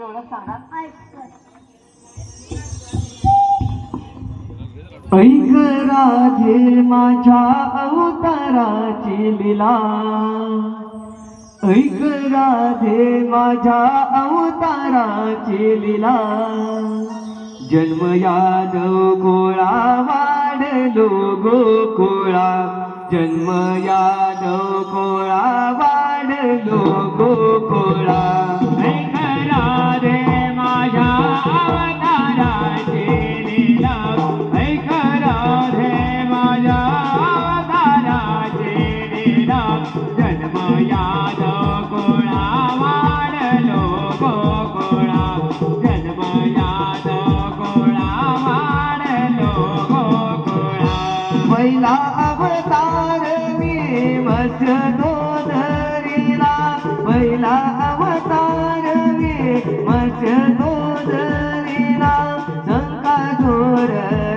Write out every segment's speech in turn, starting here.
सांगा. ऐक राजे माझ्या अवताराची लिला. ऐक राधे माझ्या अवताराची लिला. जन्म यादव गोळा वाढलो गोकुळा जन्म यादव गोळा वाढलो गोकुळा अवतार मी मत्स्य तो धरिला पहिला अवतार मी मत्स्य तो धरिला शंका घोर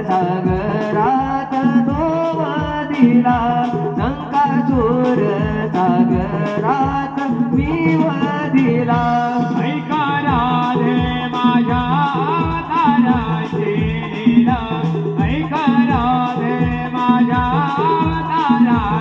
सागरात दोव दिला शंका घोर सागरात मी वदिला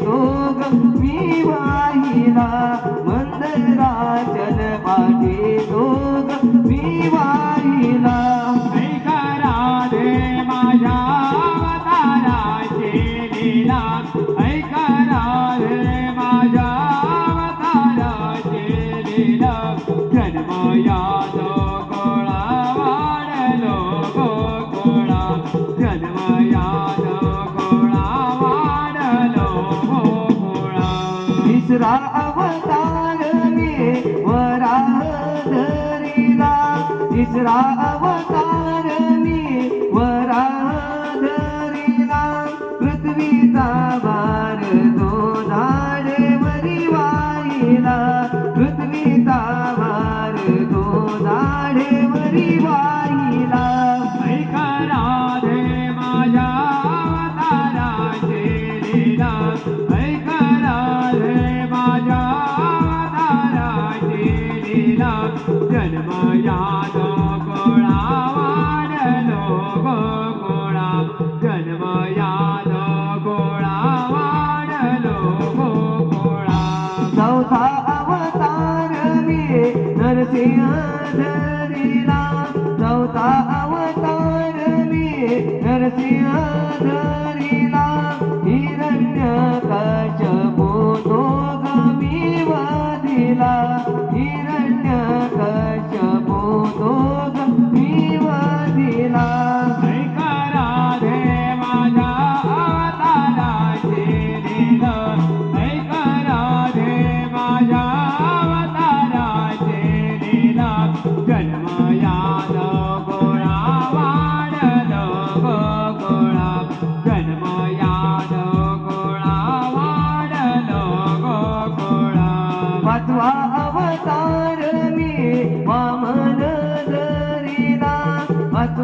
दोघ मी वाहिला मंदराचल माझे दोघ मी वा दुसरा अवतार मी व नरसिंह धरिला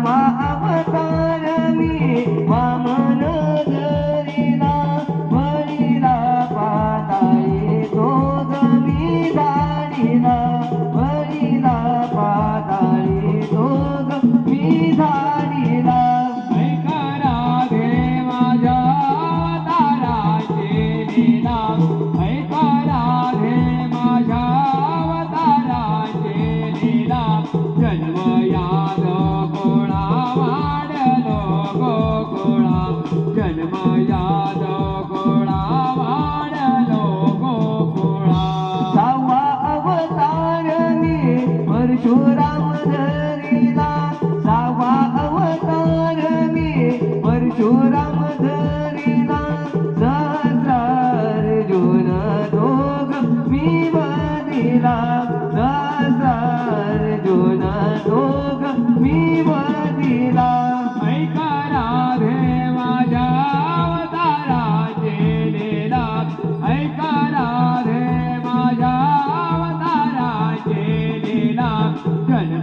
पाचवा अवतार मी वामन धरिला भरिला पाताई परशुराम धरिला सावा अवतार मी. परशुराम धरिला सहस्रार जुन दोग मी बदिला सहस्रार जुन दोग मी बदिला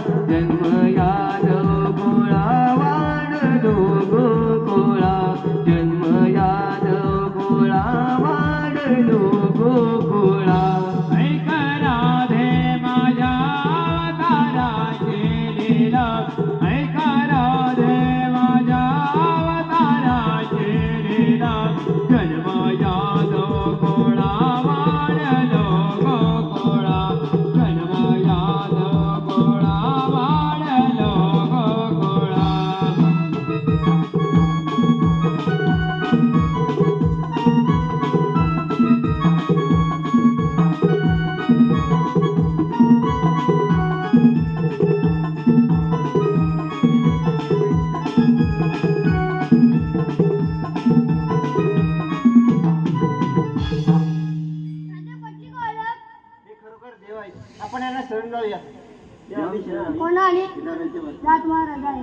लीला जन्म याद शरण जाऊया. कोण आणि राजमहाराज आहे.